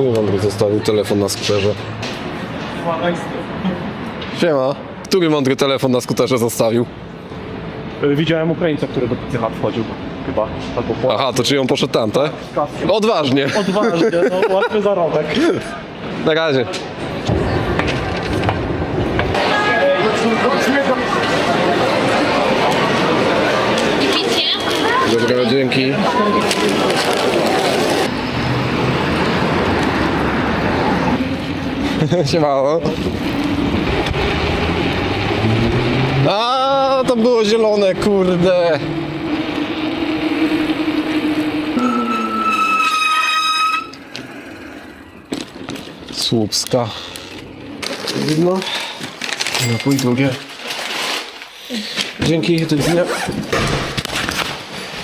Który mądry zostawił telefon na skuterze? Siema. Który mądry telefon na skuterze zostawił? Widziałem Ukraińca, który do Pizzy wchodził. Chyba. Albo po... Aha, to czy on poszedł tam, tak? Odważnie. Odważnie, no łatwy zarobek. Na razie. Dobra, dzięki. Siemało. A, to było zielone, kurde. Słupska. Jedno. Napój drugie. Dzięki, do widzenia.